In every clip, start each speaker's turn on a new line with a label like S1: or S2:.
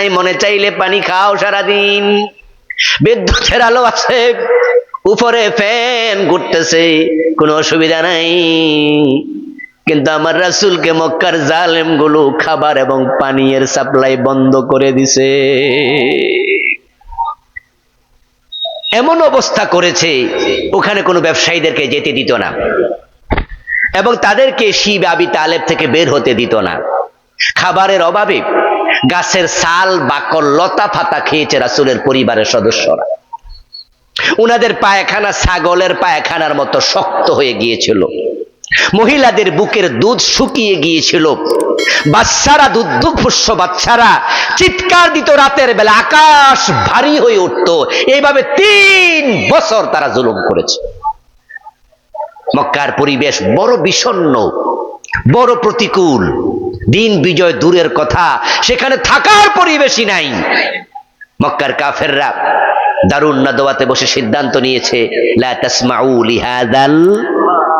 S1: নাই, মনে চাইলে পানি খাও সারাদিন। বিদ্যুতের আলো আছে, উপরে ফ্যান ঘুরতেছে, কোনো অসুবিধা নাই। কিন্তু আমার রাসূলকে মক্কার জালেমগুলো খাবার এবং পানীয়ের সাপ্লাই বন্ধ করে দিছে। এমন অবস্থা করেছে, ওখানে কোনো ব্যবসায়ীদেরকে যেতে দিত না। এবং তাদেরকে শিব আবি তালেব থেকে বের হতে দিত না। খাবারের অভাবে গাছের সাল বাকল লতা ফাতা খেয়েছে রাসূলের পরিবারের সদস্যরা। উনাদের পায়খানা ছাগলের পায়খানার মতো শক্ত হয়ে গিয়েছিল। মহিলাদের বুকের দুধ শুকিয়ে গিয়েছিল। বাচ্চারা দুধ পুষ্য বাচ্চারা চিৎকার দিত রাতের বেলা, আকাশ ভারী হয়ে উঠত। এইভাবে তিন বছর তারা জুলুম করেছে। মক্কার পরিবেশ বড় বিষণ্ণ, বড় প্রতিকূল। দিন বিজয় দূরের কথা, সেখানে থাকার পরিবেশই নাই। মক্কার কাফেররা দারুণ নাদোয়াতে বসে সিদ্ধান্ত নিয়েছে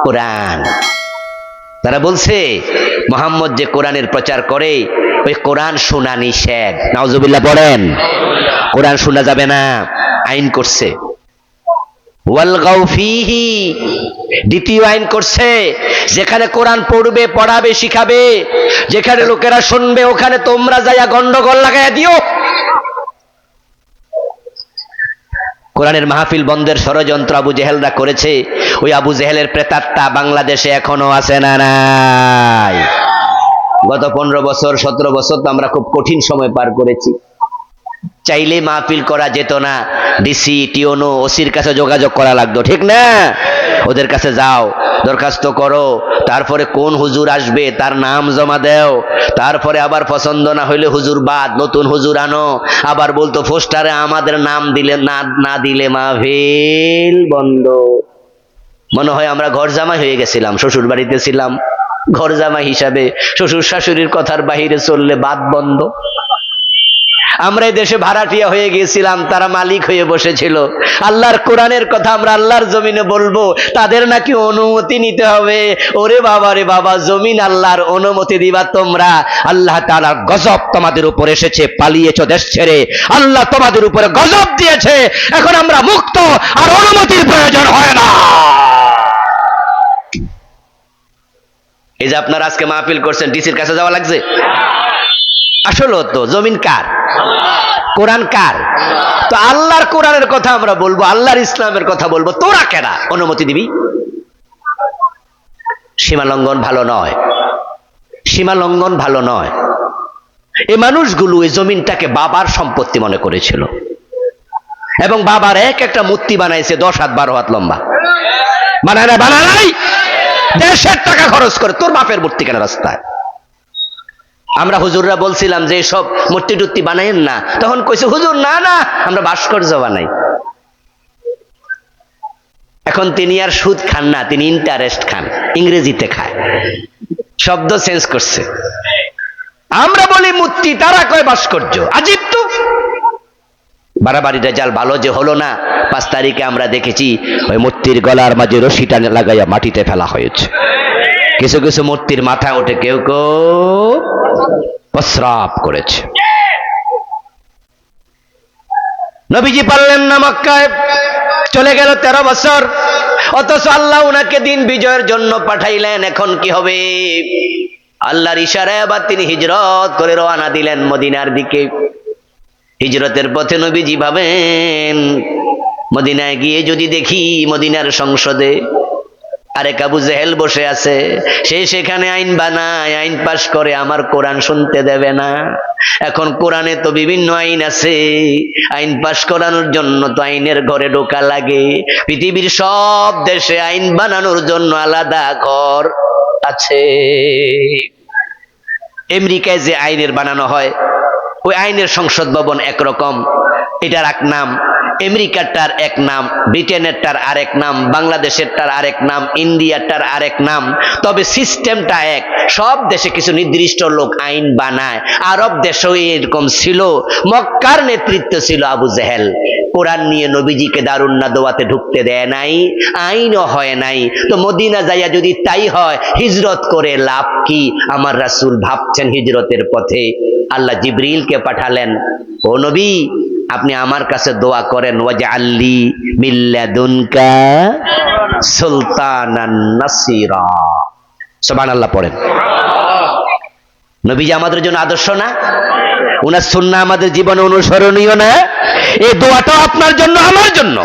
S1: কোরআন। তারা বলছে, মোহাম্মদ যে কোরআনের প্রচার করে, ওই কোরআন শোনা নিষেধ নাউজুবিল্লাহ, পড়েন। কোরআন শোনা যাবে না, আইন করছে। দ্বিতীয় আইন করছে, যেখানে কোরআন পড়বে, পড়াবে, শিখাবে, যেখানে লোকেরা শুনবে, ওখানে তোমরা যাইয়া গন্ডগোল লাগাইয়া দিও। কোরআনের মাহফিল বন্ধের ষড়যন্ত্র আবু জেহেলরা করেছে, ওই আবু জেহেলের প্রেতাত্মা বাংলাদেশে এখনও আছে না নাই। গত পনেরো বছর, সতেরো বছর তো আমরা খুব কঠিন সময় পার করেছি। চাইলে মাহফিল করা যেত না। ডিসি টিওনো ওসির কাছে যোগাযোগ করা লাগতো, ঠিক না? ওদের কাছে যাও, দরখাস্ত করো, তারপরে কোন হুজুর আসবে, তার নাম জমা দেও, তারপরে আবার পছন্দ না হইলে হুজুর বাদ, নতুন হুজুর আনো, আবার বলতো, পোস্টারে আমাদের নাম দিলে, না না দিলে মাহফিল বন্ধ। মনে হয় আমরা ঘর জামাই হয়ে গেছিলাম শ্বশুর বাড়িতে ছিলাম, ঘর জামাই হিসাবে, শ্বশুর শাশুড়ির কথার বাহিরে চললে বাদ বন্ধ। আমরা দেশে ভাড়াটিয়া হয়ে গিয়েছিলাম, তারা মালিক হয়ে বসেছিল। আল্লাহর কোরআনের কথা আমরা আল্লাহর জমিনে বলব, তাদের নাকি অনুমতি নিতে হবে। ওরে বাবা রে বাবা, জমিন আল্লাহর অনুমতি দিবা তোমরা। আল্লাহ তাআলার গজব তোমাদের উপর এসেছে, পালিয়েছো দেশ ছেড়ে। আল্লাহ তোমাদের উপরে গজব দিয়েছে, এখন আমরা মুক্ত আর অনুমতির প্রয়োজন হয় না। এই যে আপনারা আজকে মাহফিল করছেন, ডিসির কাছে যাওয়া লাগছে? আসলে তো জমিন কার? কোরআন কার? তো আল্লাহর কোরআনের কথা আমরা বলব, আল্লাহর ইসলামের কথা বলব। তোরা কেনা অনুমতি দিবি? সীমা লঙ্ঘন ভালো নয়। সীমা লঙ্ঘন ভালো নয়। এই মানুষগুলো এই জমিনটাকে বাবার সম্পত্তি মনে করেছিল। এবং বাবার এক একটা মূর্তি বানাইছে, দশ হাত, বারো হাত লম্বা। বানায় না বানায় নাই? দেশের টাকা খরচ করে, তোর বাপের মূর্তি কেন রাস্তায়? আমরা হুজুররা বলছিলাম যে সব মূর্তি টুর্তি বানাইন না। তখন কইছে, হুজুর, না না, আমরা ভাস্কর্য বানাই। এখন তিনি আর সুদ খান না, তিনি ইন্টারেস্ট খান, ইংরেজিতে খায়। শব্দ চেঞ্জ করছে। আমরা বলি, মূর্তি, তারা কয় ভাস্কর্য? আজিব তো! বাড়াবাড়িটা জাল ভালো যে হলো না, পাঁচ তারিখে আমরা দেখেছি, ওই মূর্তির গলার মাঝে রশিটা লাগাইয়া মাটিতে ফেলা হয়েছে। কিছু কিছু মূর্তির মাথা ওঠে কেউ কেউ প্রস্রাব করেছে। নবীজি পারলেন না মক্কায়, চলে গেল তেরো বছর। অথচ আল্লাহ উনাকে দিন বিজয়ের জন্য পাঠাইলেন, এখন কি হবে? আল্লাহর ইশারায় আবার তিনি হিজরত করে রওনা দিলেন মদিনার দিকে। হিজরতের পথে নবীজি ভাবেন, মদিনায় গিয়ে যদি দেখি মদিনার সংসদে আরে কাবু জেহেল বসে আছে, সে সেখানে আইন বানায়, আইন পাশ করে আমার কোরআন শুনতে দেবে না। এখন কোরআনে তো বিভিন্ন আইন আছে, আইন পাশ করানোর জন্য তো আইনের ঘরে ঢোকা লাগে। পৃথিবীর সব দেশে আইন বানানোর জন্য আলাদা ঘর আছে। আমেরিকায় যে আইনের বানানো হয় ওই আইনের সংসদ ভবন একরকম, এটার এক নাম আমেরিকারটার এক নাম, ব্রিটেনেরটার আরেক নাম, বাংলাদেশেরটার আরেক নাম ইন্ডিয়ারটার আরেক নাম, তবে সিস্টেমটা এক, সব দেশে কিছু নির্দিষ্ট লোক আইন বানায়। আরব দেশেও এরকম ছিল, মক্কার নেতৃত্ব ছিল আবু জেহেল। কোরআন নিয়ে নবীজিকে দারুণ না দোয়াতে ঢুকতে দেয় নাই, আইনও হয় নাই। তো মদিনা যাইয়া যদি তাই হয়, হিজরত করে লাভ কি? আমার রাসূল ভাবছেন হিজরতের পথে। আল্লাহ জিবরিলকে পাঠালেন, ও নবী, আপনি আমার কাছে দোয়া করেন ওয়াজা আল্লি মিল্লাদুনকা সুলতানান নাসিরা। সুবহানাল্লাহ পড়েন। নবীজি আমাদের জন্য আদর্শ না? উনার সুন্না আমাদের জীবনে অনুসরণীয় না? এই দোয়াটাও আপনার জন্য, আমার জন্য।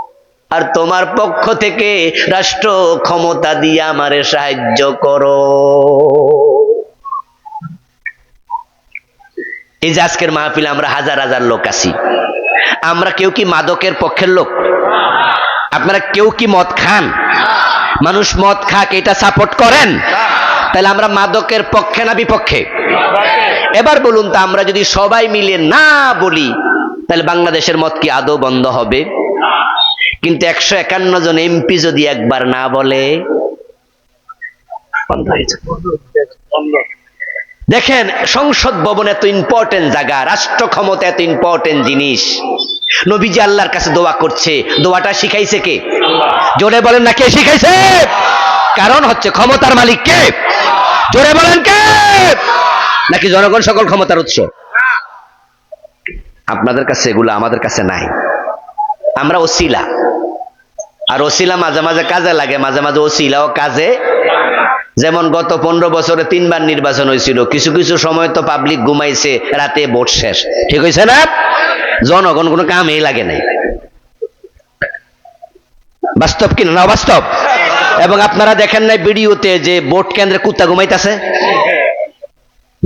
S1: আর তোমার পক্ষ থেকে রাষ্ট্র ক্ষমতা দিয়ে আমারে সাহায্য করো। এই যে আজকের মাহফিলে আমরা হাজার হাজার লোক আছি। আমরা কেউ কি মাদকের পক্ষের লোক? আপনারা কেউ কি মদ খান? মানুষ মদ খাক, এটা সাপোর্ট করেন? তাহলে আমরা মাদকের পক্ষে না বিপক্ষে? এবার বলুন তো, আমরা যদি সবাই মিলে না বলি, তাহলে বাংলাদেশের মদ কি আদৌ বন্ধ হবে? কিন্তু একশো একান্ন জন এমপি যদি একবার না বলে দেখেন, সংসদ ভবন এত ইম্পর্টেন্ট জায়গা, রাষ্ট্র ক্ষমতা এত ইম্পর্টেন্ট জিনিস। নবীজি আল্লাহর কাছে দোয়া করছে। দোয়াটা শিখাইছে কে? জোরে বলেন না, কে শিখাইছে? কারণ হচ্ছে ক্ষমতার মালিক কে? জোরে বলেন কে? নাকি জনগণ সকল ক্ষমতার উৎস? আপনাদের কাছে এগুলো আমাদের কাছে নাই। আমরা ওসিলা। আর ওসিলা মাঝে মাঝে কাজে লাগে, মাঝে মাঝে ওসিলাও কাজে। যেমন গত পনেরো বছরে তিনবার নির্বাচন হয়েছিল, কিছু কিছু সময় তো পাবলিক ঘুমাইছে, রাতে ভোট শেষ। ঠিক হয়েছে না? জনগণ কোনো কামেই লাগে নাই। বাস্তব কিনা? না, বাস্তব। এবং আপনারা দেখেন নাই ভিডিওতে যে ভোট কেন্দ্রে কুত্তা ঘুমাইতেছে?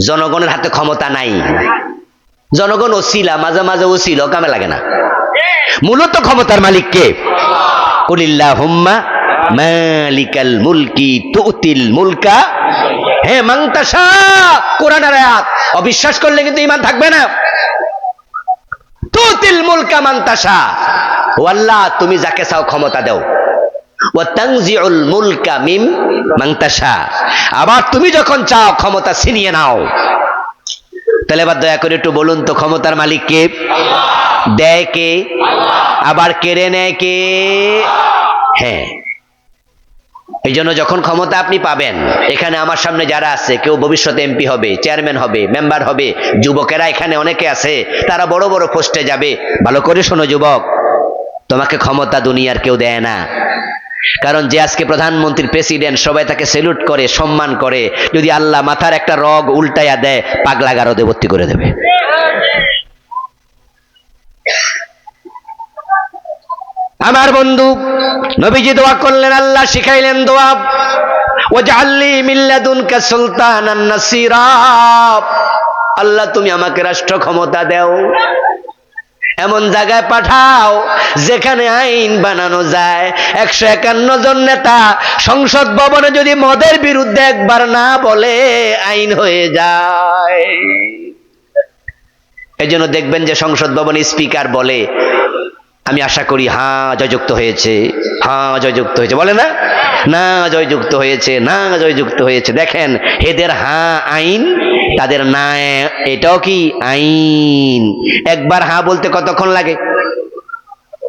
S1: জনগণের হাতে ক্ষমতা নাই। জনগণ ওসিলা, মাঝে মাঝে ওসিল কামে লাগে না। মূলত ক্ষমতার মালিক কে? হুম্মা মালিকাল মুলকি তুতিল মুলকা। হে মাংতাসা কোরআনের আয়াত। অবিশ্বাস করলে কিন্তু ইমান থাকবে না। তুতিল মুলকা মাংতাসা ও আল্লাহ, তুমি যাকে চাও ক্ষমতা দাও। ও মুলকা মিম মাংতাসা আবার তুমি যখন চাও ক্ষমতা ছিনিয়ে নাও। তাহলে এবার দয়া করে একটু বলুন তো, ক্ষমতার মালিক কে? দেয় কে আবার কেড়ে নেয় কে হ্যাঁ। এই জন্য যখন ক্ষমতা আপনি পাবেন, এখানে আমার সামনে যারা আছে, কেউ ভবিষ্যতে এমপি হবে, চেয়ারম্যান হবে, মেম্বার হবে, যুবকেরা এখানে অনেকে আছে, তারা বড় বড় পোস্টে যাবে। ভালো করে শোনো যুবক, তোমাকে ক্ষমতা দুনিয়ার কেউ দেয় না। কারণ যে আজকে প্রধানমন্ত্রী প্রেসিডেন্ট, সবাই তাকে সেলুট করে, সম্মান করে, যদি আল্লাহ মাথার একটা রগ উল্টাইয়া দেয়, পাগলা গারদে ভর্তি করে দেবে। আমার বন্ধু, নবীজি দোয়া করলেন, আল্লাহ শিখাইলেন দোয়া। ও জাল্লি মিল্লাদুনকা সুলতানান নাসিরা। আল্লাহ, তুমি আমাকে রাষ্ট্র ক্ষমতা দেও। এমন জায়গায় পাঠাও, যেখানে আইন বানানো যায়। একশো একান্ন জন নেতা সংসদ ভবনে যদি মদের বিরুদ্ধে একবার না বলে, আইন হয়ে যায়। এই জন্য দেখবেন যে সংসদ ভবনে স্পিকার বলে। আমি আশা করি হ্যাঁ জয়যুক্ত হয়েছে হ্যাঁ জয়যুক্ত হয়েছে। বলে না? না জয়যুক্ত হয়েছে, না জয়যুক্ত হয়েছে। দেখেন, এদের হ্যাঁ আইন, তাদের না এটাও কি আইন? একবার হ্যাঁ বলতে কতক্ষণ লাগে?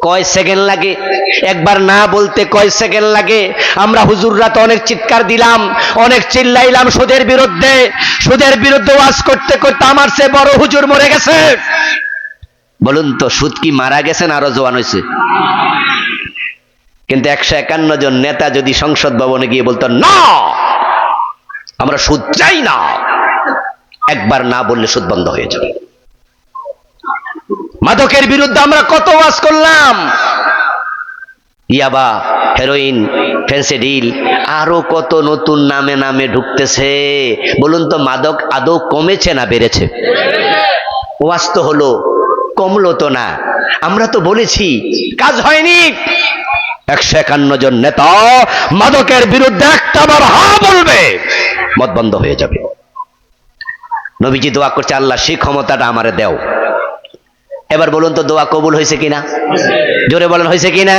S1: কয় সেকেন্ড লাগে? একবার না বলতে কয় সেকেন্ড লাগে? আমরা হুজুররা তো অনেক চিৎকার দিলাম, অনেক চিল্লাইলাম সুদের বিরুদ্ধে। সুদের বিরুদ্ধে ওয়াজ করতে করতে আমার সে বড় হুজুর মরে গেছে। বলুন তো সুদ কি মারা গেছেন, আরও জোয়ান হয়েছে। কিন্তু একশো একান্ন জন নেতা যদি সংসদ ভবনে গিয়ে বলতো, না, আমরা সুদ চাই না, একবার না বললে সুদ বন্ধ হয়ে যাবে। মাদকের বিরুদ্ধে আমরা কত ওয়াজ করলাম। ইয়াবা, হেরোইন ফেন্সিডিল আরও কত নতুন নামে নামে ঢুকতেছে। বলুন তো, মাদক আদৌ কমেছে না বেড়েছে? ওয়াজ তো হলো কমলো তো না। আমরা তো বলেছি, কাজ হয়নি। একশো একান্ন জন নেতা মাদকের বিরুদ্ধে একটা বার হা বলবে মত বন্ধ হয়ে যাবে। নবীজি দোয়া করছে, আল্লাহ সেই ক্ষমতাটা আমারে দেও। এবার বলুন তো, দোয়া কবুল হয়েছে কিনা? জোরে বলেন, হয়েছে কিনা?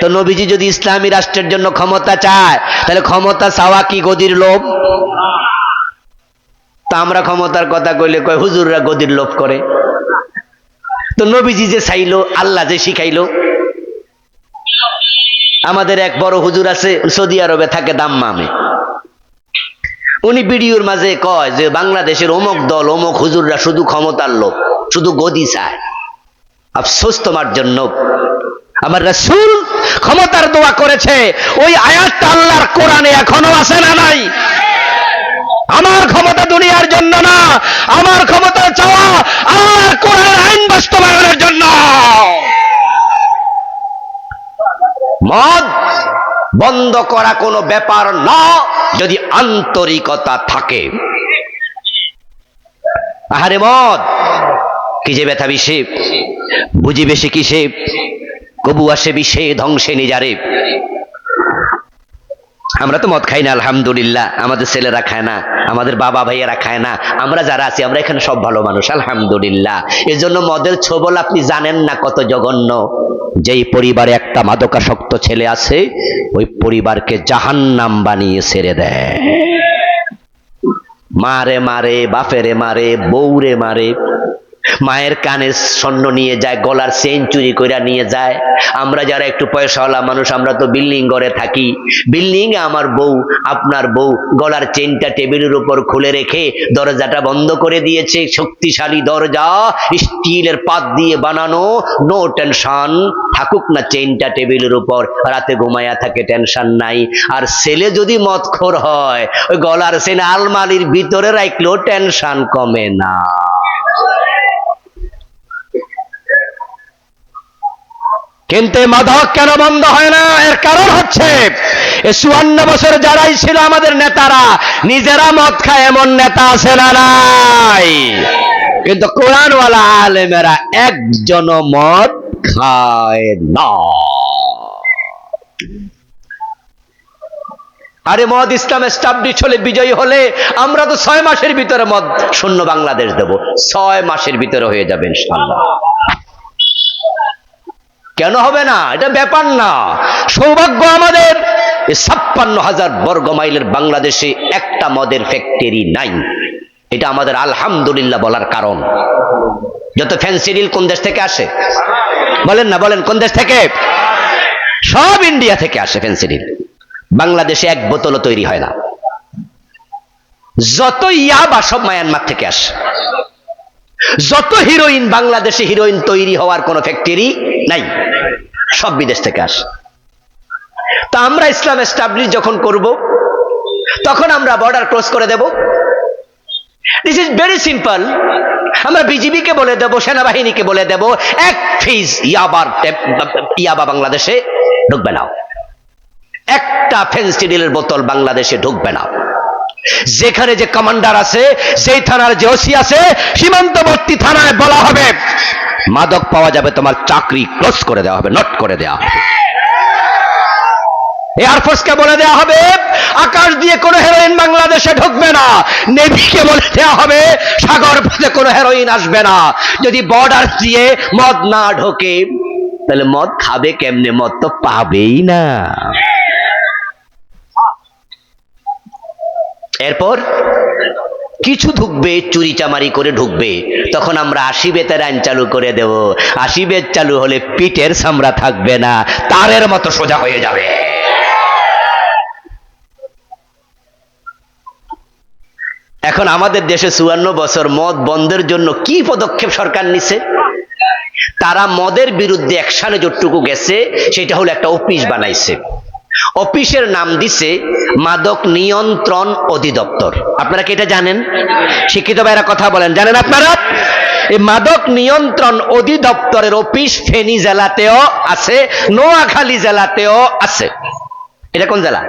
S1: তো নবীজি যদি ইসলামী রাষ্ট্রের জন্য ক্ষমতা চায়, তাহলে ক্ষমতা চাওয়া কি গদির লোভ? তা আমরা ক্ষমতার কথা কইলে কয়, হুজুররা গদির লোভ করে। তো নবীজি যে চাইলো, আল্লাহ যে শিখাইলো। আমাদের এক বড় হুজুর আছে, সৌদি আরবে থাকে দাম্মামে। উনি ভিডিওর মাঝে কয় যে, বাংলাদেশের অমুক দল, অমুক হুজুররা শুধু ক্ষমতার লোক, শুধু গদি চায়। আফসোস তোমার জন্য। আমার রাসূল ক্ষমতার দোয়া করেছে। ওই আয়াতটা আল্লাহর কোরআনে এখনও আছে না নাই? আমার ক্ষমতা দুনিয়ার জন্য না, আমার ক্ষমতা চাওয়া আল্লাহর কোরআনের আইন বাস্তবায়নের জন্য। মদ বন্ধ করা কোনো ব্যাপার না, যদি আন্তরিকতা থাকে। আহারে মদ, কি যে ব্যথা বিষে বুঝি বেশি কিসে কবু আসে বিষে ধ্বংসে নিজারে। আমরা তো মদ খাই না, আলহামদুলিল্লাহ। আমাদের ছেলেরা খায় না, আমাদের বাবা ভাইয়েরা খায় না। আমরা যারা আছি, আমরা এখানে সব ভালো মানুষ, আলহামদুলিল্লাহ। এর জন্য মদের ছবল আপনি জানেন না কত জঘন্য। যেই পরিবারে একটা মাদকাসক্ত ছেলে আছে, ওই পরিবারকে জাহান্নাম বানিয়ে ছেড়ে দেয়। মারে মারে, বাপেরে মারে, বউরে মারে। মায়ের কানে স্বর্ণ নিয়ে যায়, গলার চেন চুরি করে নিয়ে যায়। আমরা যারা একটু পয়সাওয়ালা মানুষ, আমরা তো বিল্ডিং ঘরে থাকি। বিল্ডিং এ আমার বউ, আপনার বউ, গলার চেনটা টেবিলের উপর খুলে রেখে দরজাটা বন্ধ করে দিয়েছে। শক্তিশালী দরজা, স্টিলের পাত দিয়ে বানানো। নো টেনশন থাকুক না চেনটা টেবিলের উপর। রাতে ঘুমায়া থাকে টেনশন নাই। আর ছেলে যদি মদখোর হয়, ওই গলার চেন আলমারির ভিতরে রাখলেও টেনশন কমে না। কিন্তু মাদক কেন বন্ধ হয় না? এর কারণ হচ্ছে চুয়ান্ন বছর যারাই ছিল আমাদের নেতারা, নিজেরা মদ খায়, এমন নেতা আছে না নাই। কিন্তু কোরআনওয়ালা আলেমেরা একজন মদ খায় না। আরে মদ ইসলাম এস্টাবলিশ হলে বিজয়ী হলে আমরা তো ছয় মাসের ভিতরে মদ শূন্য বাংলাদেশ দেব। ছয় মাসের ভিতরে হয়ে যাবে ইনশাল্লাহ। কেন হবে না? এটা ব্যাপার না। সৌভাগ্য আমাদের ছাপ্পান্ন হাজার বর্গ মাইলের বাংলাদেশে একটা মদের ফ্যাক্টরি নাই। এটা আমাদের আলহামদুলিল্লাহ বলার কারণ। যত ফ্যান্সিডিল কোন দেশ থেকে আসে? বলেন না, বলেন, কোন দেশ থেকে? সব ইন্ডিয়া থেকে আসে ফেন্সিডিল বাংলাদেশে এক বোতলও তৈরি হয় না। যত ইয়াবা, সব মায়ানমার থেকে আসে। যত হিরোইন বাংলাদেশে হিরোইন তৈরি হওয়ার কোন ফ্যাক্টরি নাই। সব বিদেশ থেকে আসে। তা আমরা ইসলাম এস্টাবলিশ যখন করব, তখন আমরা বর্ডার ক্রস করে দেব। দিস ইজ ভেরি সিম্পল আমরা বিজিবিকে বলে দেব, সেনাবাহিনীকে বলে দেব, এক ফিজ ইয়াবার ইয়াবা বাংলাদেশে ঢুকবে না। একটা ফেন্সিডিলের বোতল বাংলাদেশে ঢুকবে না। যেখানে যে কমান্ডার আছে সেই থানার যে ওসি আছে, সীমান্তবর্তী থানায় বলা হবে, মাদক পাওয়া যাবে তোমার চাকরি ক্লোজ করে দেওয়া হবে, নট করে দেওয়া হবে। এয়ারফোর্সকে বলে দেওয়া হবে, আকাশ দিয়ে কোনো হেরোইন বাংলাদেশে ঢুকবে না নেভিকে বলে দেওয়া হবে, সাগর পথে কোনো হেরোইন আসবে না। যদি বর্ডার দিয়ে মদ না ঢোকে, তাহলে মদ খাবে কেমনে? মদ তো পাবেই না। এরপর, কিছু ঢুকবে, চুরি চামারি করে ঢুকবে। তখন আমরা আশি বেতের আইন চালু করে দেব। আশি বেত চালু হলে পিঠের সামরা থাকবে না, তারের মতো সোজা হয়ে যাবে। এখন আমাদের দেশে চুয়ান্ন বছর মদ বন্ধের জন্য কি পদক্ষেপ সরকার নিছে? তারা মদের বিরুদ্ধে একসানে যতটুকু গেছে, সেটা হলো একটা অফিস বানাইছে। অফিসের নাম দিছে মাদক নিয়ন্ত্রণ অধিদপ্তর। আপনারা কি এটা জানেন? শিক্ষিত ভাইরা কথা বলেন। জানেন আপনারা? এই মাদক নিয়ন্ত্রণ অধিদপ্তরের অফিস ফেনী জেলাতেও আছে, নোয়াখালী জেলাতেও আছে। এটা কোন জেলা?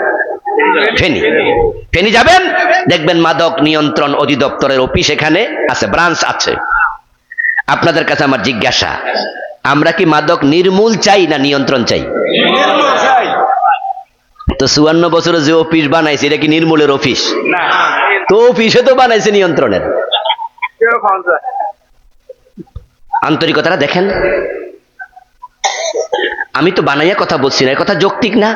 S1: ফেনী। ফেনী যাবেন? দেখবেন মাদক নিয়ন্ত্রণ অধিদপ্তরের অফিস এখানে আছে, ব্রাঞ্চ আছে। আপনাদের কাছে আমার জিজ্ঞাসা, আমরা কি মাদক নির্মূল চাই না নিয়ন্ত্রণ চাই? তো চুয়ান্ন বছরে যে অফিস বানাইছে, এটা কি নির্মূলের অফিস তো অফিসে তো বানাইছে নিয়ন্ত্রণের। আন্তরিকতাটা দেখেন। আমি তো বানাইয়া কথা বলছি না কথা যৌক্তিক না?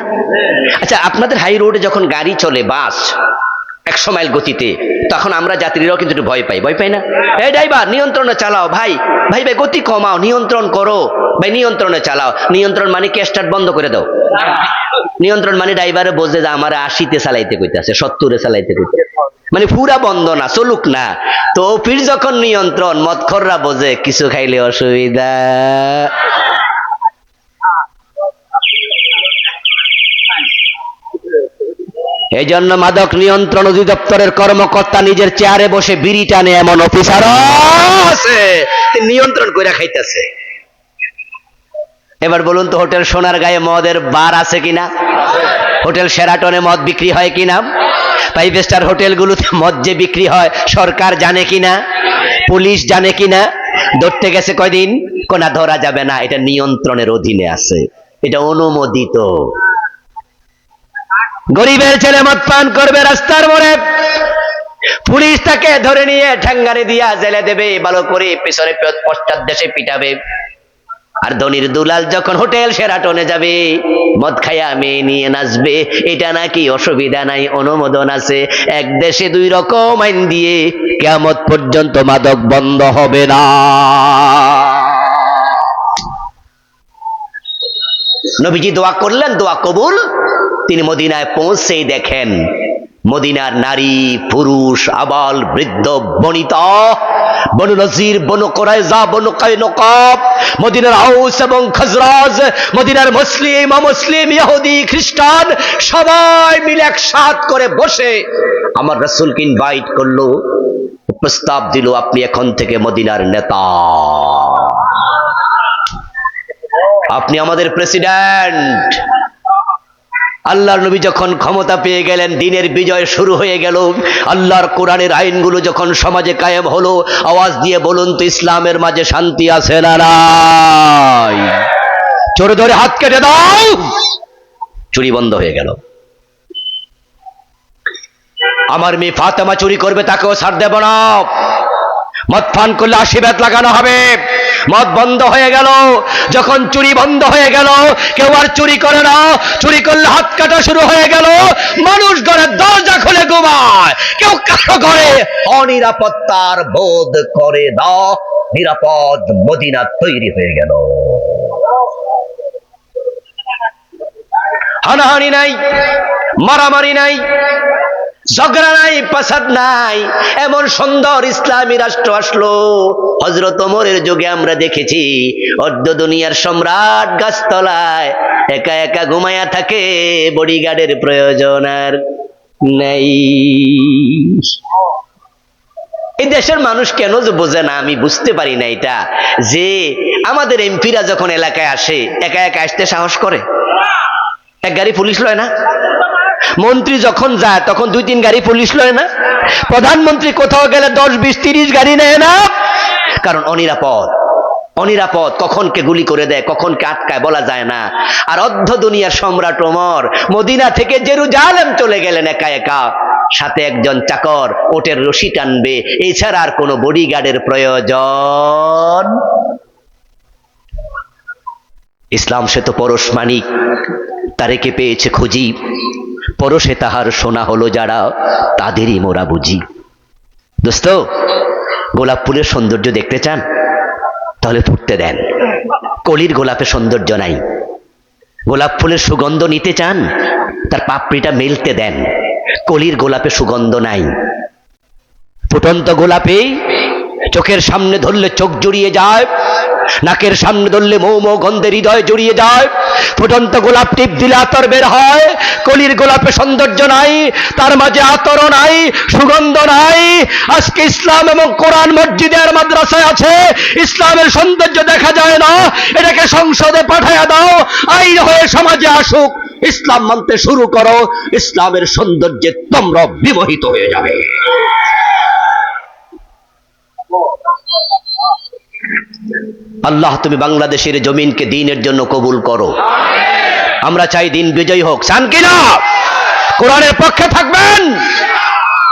S1: আচ্ছা আপনাদের হাই রোডে যখন গাড়ি চলে বাস একশো মাইল গতিতে, তখন আমরা যাত্রীরাও কিন্তু একটু ভয় পাই ভয় পাই না? এই ড্রাইভার নিয়ন্ত্রণে চালাও, ভাই। ভাই ভাই, গতি কমাও, নিয়ন্ত্রণ করো। ভাই, নিয়ন্ত্রণে চালাও। নিয়ন্ত্রণ মানে কে? স্টার্ট বন্ধ করে দাও। নিয়ন্ত্রণ মানে ড্রাইভারে বোঝে যে আমার আশিতে চালাইতে কইতাছে, সত্তরে চালাইতে কইতাছে। মানে পুরা বন্ধ না, চলুক না। তো ফির যখন নিয়ন্ত্রণ মৎখররা বোঝে, কিছু খাইলে অসুবিধা। এই জন্য মাদক নিয়ন্ত্রণ অধিদপ্তরের কর্মকর্তা নিজের চেয়ারে বসে বিড়ি টানে এমন অফিসার আছে নিয়ন্ত্রণ করে খাইতেছে। এবার বলুন তো, হোটেল সোনার গায়ে মদের বার আছে কিনা? হোটেল সেরাটনে মদ বিক্রি হয় কিনা? ফাইভ স্টার হোটেলগুলোতে মদ যে বিক্রি হয়, সরকার জানে কিনা? পুলিশ জানে কিনা? ধরতে গেছে কয়দিন? কোনা, ধরা যাবে না, এটা নিয়ন্ত্রণের অধীনে আছে। এটা অনুমোদিত। গরিবের ছেলে মদ পান করবে রাস্তার মোড়ে। পুলিশ তাকে ধরে নিয়ে ঠ্যাঙ্গারে দিয়া জেলে দেবে, ভালো করে পেছনে পশ্চাৎ দেশে পিটাবে। আর ধনির দুলাল যখন হোটেল সেরাটনে যাবে, মদ খাইয়া মেয়ে নিয়ে নাচবে। এটা নাকি অসুবিধা নাই, অনুমোদন আছে। এক দেশে দুই রকম আইন দিয়ে কেমত পর্যন্ত মাদক বন্ধ হবে না। নবীজি দোয়া করলেন, দোয়া কবুল। তিনি মদিনায় পৌঁছেই দেখেন, মদিনার নারী, পুরুষ, আবাল, বৃদ্ধ, বনিতা বনু নজির, বনু কোরাইজা বনু কাইনকাব, মদিনার আউস এবং খজরাজ, মদিনার মুসলিম, অমুসলিম, ইহুদি, খ্রিস্টান, সবাই মিলে একসাথ করে বসে আমার রসুলকে ইনভাইট করল, প্রস্তাব দিল, আপনি এখন থেকে মদিনার নেতা। আপনি আমাদের প্রেসিডেন্ট আল্লাহর নবী যখন ক্ষমতা পেয়ে গেলেন, দিনের বিজয় শুরু হয়ে গেল। আল্লাহর কোরআনের আইনগুলো যখন সমাজে কায়েম হলো, আওয়াজ দিয়ে বলুন তো, ইসলামের মাঝে শান্তি আছে না চোরে ধরে হাত কেটে দাও। চুরি বন্ধ হয়ে গেল। আমার মেয়ে ফাতেমা চুরি করবে, তাকেও ছাড় দেব না। মদ ফান করলে আশীর্বাদ লাগানো হবে। মদ বন্ধ হয়ে গেল। যখন চুরি বন্ধ হয়ে গেল, কেউ আর চুরি করে না। চুরি করলে হাত কাটা শুরু হয়ে গেল। মানুষ ঘরের দরজা খুলে ঘুমায়। কেউ কারও ঘরে অনিরাপত্তার বোধ করে না। নিরাপদ মদিনা তৈরি হয়ে গেল। হানাহানি নাই, মারামারি নাই। ঝগড়া নাই, পাসাদ নাই। এমন সুন্দর ইসলামী রাষ্ট্র আসলো। হজরত ওমরের যুগে আমরা দেখেছি, অর্ধ দুনিয়ার সম্রাট গাছতলায় একা একা ঘুমায়া থাকে বডিগার্ডের প্রয়োজন আর নেই। এই দেশের মানুষ কেন যে বোঝে না, আমি বুঝতে পারি না এটা। যে আমাদের এমপিরা যখন এলাকায় আসে, একা একা আসতে সাহস করে? এক গাড়ি পুলিশ লয় না? মন্ত্রী যখন যায়, তখন দুই তিন গাড়ি পুলিশ লয় না? প্রধানমন্ত্রী কোথাও গেলে দশ, বিশ, তিরিশ গাড়ি নেয় না? কারণ অনিরাপদ। অনিরাপদ, কখন কে গুলি করে দেয়, কখন কে আটকায় বলা যায় না। আর অর্ধ দুনিয়ার সম্রাট ওমর মদিনা থেকে জেরুজালেম চলে গেলেন একা একা। সাথে একজন চাকর, ওটের রশি টানবে। এছাড়া আর কোনো বডিগার্ডের প্রয়োজন? ইসলাম সে তো পরশ মানিক তারেকে পেয়েছে খুঁজি? পরশে তাহার সোনা হলো যারা, তাদেরই মোরা বুঝি। দোস্ত, গোলাপ ফুলের সৌন্দর্য দেখতে চান? তাহলে ফুটতে দেন। কলির গোলাপে সৌন্দর্য নাই। গোলাপ ফুলের সুগন্ধ নিতে চান, তার পাপড়িটা মেলতে দেন। কলির গোলাপে সুগন্ধ নাই। ফুটন্ত গোলাপে চোখের সামনে ধরলে চোখ জড়িয়ে যায় নাকের সামনে ধরলে মৌ মৌ গন্ধে হৃদয় জড়িয়ে যায়। ফুটন্ত গোলাপ টিপ দিলে আতর বের হয়। কলির গোলাপে সৌন্দর্য নাই, তার মাঝে আতর নাই, সুগন্ধ নাই। আজকে ইসলাম এবং কোরআন মসজিদের মাদ্রাসায় আছে। ইসলামের সৌন্দর্য দেখা যায় না। এটাকে সংসদে পাঠাইয়া দাও। আইন হয়ে সমাজে আসুক। ইসলাম মানতে শুরু করো। ইসলামের সৌন্দর্যে তোমরা বিমোহিত হয়ে যাবে। আল্লাহ, তুমি বাংলাদেশের জমিনকে দিনের জন্য কবুল করো। আমরা চাই দিন বিজয়ী হোক। চান কিনা কোরআনের পক্ষে থাকবেন?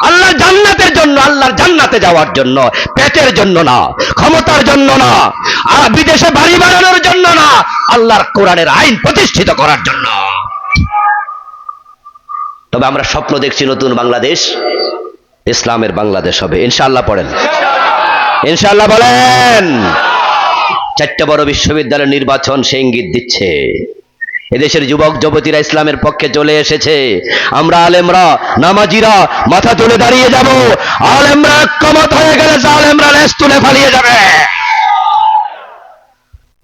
S1: আল্লাহর জান্নাতের জন্য, আল্লাহর জান্নাতে যাওয়ার জন্য, পেটের জন্য না, ক্ষমতার জন্য না, আর বিদেশে বাড়ি বানানোর জন্য না, আল্লাহর কোরআনের আইন প্রতিষ্ঠিত করার জন্য। তবে আমরা স্বপ্ন দেখছি নতুন বাংলাদেশ, ইসলামের বাংলাদেশ হবে। ইনশাআল্লাহ পড়েন। ইনশাআল্লাহ বলেন। চারটে বড় বিশ্ববিদ্যালয়ের নির্বাচন সে ইঙ্গিত দিচ্ছে। এদেশের যুবক, যুবতীরা ইসলামের পক্ষে চলে এসেছে। আমরা আলেমরা, নামাজিরা, মাথা তুলে দাঁড়িয়ে যাব। আলেমরা ঐক্যমত হয়ে গেলে আলেমরা লেস তুলে ফালিয়ে যাবে।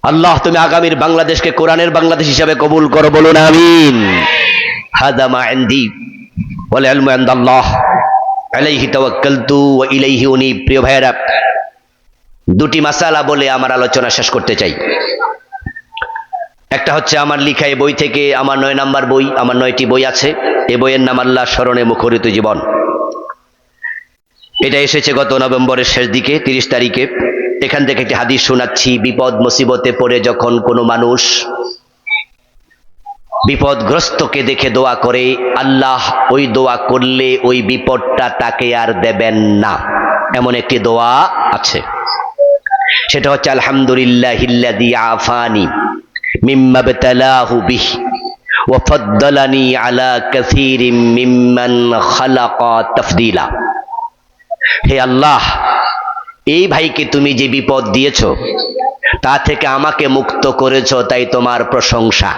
S1: আল্লাহ, তুমি আগামীর বাংলাদেশকে কোরআনের বাংলাদেশ হিসাবে কবুল করো বলুন, আমিন। হাদা মা ইনদি ওয়াল ইলমু ইনদাল্লাহ। আলাইহি তাওয়াক্কালতু ওয়া ইলাইহি উনীব। প্রিয় ভাইয়েরা দুটি মাসালা বলে আমার আলোচনা শেষ করতে চাই। একটা হচ্ছে আমার লিখা এই বই থেকে আমার নয় নাম্বার বই, আমার নয়টি বই আছে। এ বইয়ের নাম আল্লাহ স্মরণে মুখরিত জীবন। এটা এসেছে গত নভেম্বরের শেষ দিকে, তিরিশ তারিখে। এখান থেকে একটি হাদিস শোনাচ্ছি, বিপদ মুসিবতে পড়ে যখন কোনো মানুষ বিপদগ্রস্তকে দেখে দোয়া করে, আল্লাহ ওই দোয়া করলে ওই বিপদটা তাকে আর দেবেন না। এমন একটি দোয়া আছে। সেটা হচ্ছে আলহামদুলিল্লাহ আল্লাহ, এই ভাইকে তুমি যে বিপদ দিয়েছ, তা থেকে আমাকে মুক্ত করেছ, তাই তোমার প্রশংসা।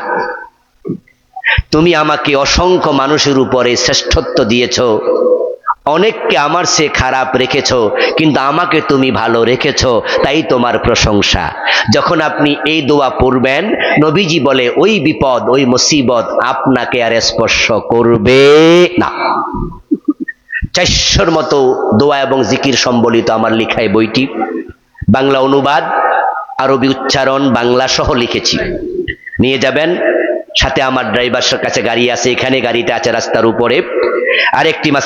S1: তুমি আমাকে অসংখ্য মানুষের উপরে শ্রেষ্ঠত্ব দিয়েছ। অনেককে আমার সে খারাপ রেখেছ, কিন্তু আমাকে তুমি ভালো রেখেছ, তাই তোমার প্রশংসা। যখন আপনি এই দোয়া পড়বেন, নবীজি বলে, ওই বিপদ, ওই মুসিবত আপনাকে আর স্পর্শ করবে না। চারশোর মতো দোয়া এবং জিকির সম্বলিত আমার লেখায় বইটি। বাংলা অনুবাদ, আরবি উচ্চারণ, বাংলা সহ লিখেছি। নিয়ে যাবেন, সাথে আমার ড্রাইভারের কাছে গাড়ি আছে, এখানে গাড়িটা আছে রাস্তার উপরে। আরেকটি মাস